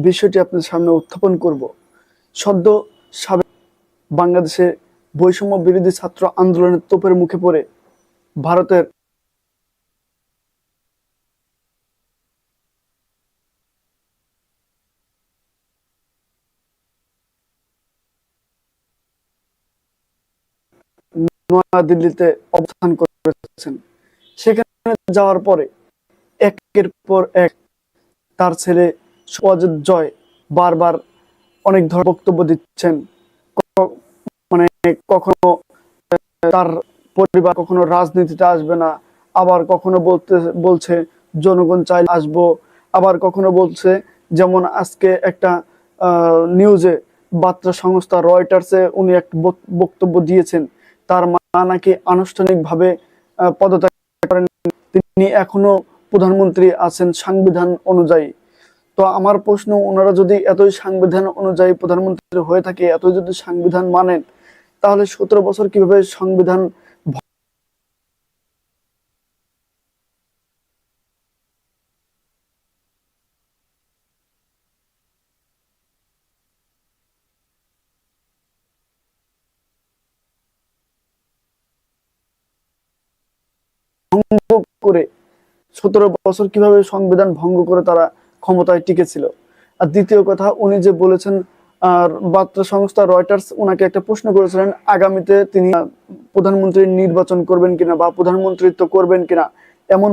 বিষয়টি আপনার সামনে উত্থাপন করব। সদ্য সাবেক বাংলাদেশে বৈষম্য বিরোধী ছাত্র আন্দোলনের তোপের মুখে পড়ে। ভারতের নয়াদিল্লিতে অবস্থান করেছেন। সেখানে যাওয়ার পরে একের পর এক তার ছেলে সজত জয় বারবার অনেক ধর বক্তব্য দিচ্ছেন। মানে কখনো তার পরিবার কখনো রাজনীতিতে আসবে না। আবার কখনো বলতে, বলছে জনগণ চাই আসব। আবার কখনো বলছে যেমন আজকে একটা নিউজে বার্তা সংস্থা রয়টার্সে উনি এক বক্তব্য দিয়েছেন। তার মা নাকি আনুষ্ঠানিকভাবে পদত্যাগ করেন তিনি এখনও প্রধানমন্ত্রী আছেন, সাংবিধান অনুযায়ী। তো আমার প্রশ্ন, ওনারা যদি এতই সাংবিধান অনুযায়ী প্রধানমন্ত্রী হয়ে থাকে, এতই যদি সংবিধান মানেন, তাহলে সতেরো বছর কীভাবে সংবিধান ভঙ্গ করে, সতেরো বছর কীভাবে সংবিধান ভঙ্গ করে তারা ক্ষমতায় টিকেছিল। আর দ্বিতীয় কথা, উনি যে বলেছেন, আর বার্তা সংস্থা রয়টার্স ওনাকে একটা প্রশ্ন করেছিলেন, আগামীতে তিনি প্রধানমন্ত্রী নির্বাচন করবেন কিনা বা প্রধানমন্ত্রিত্ব করবেন কিনা।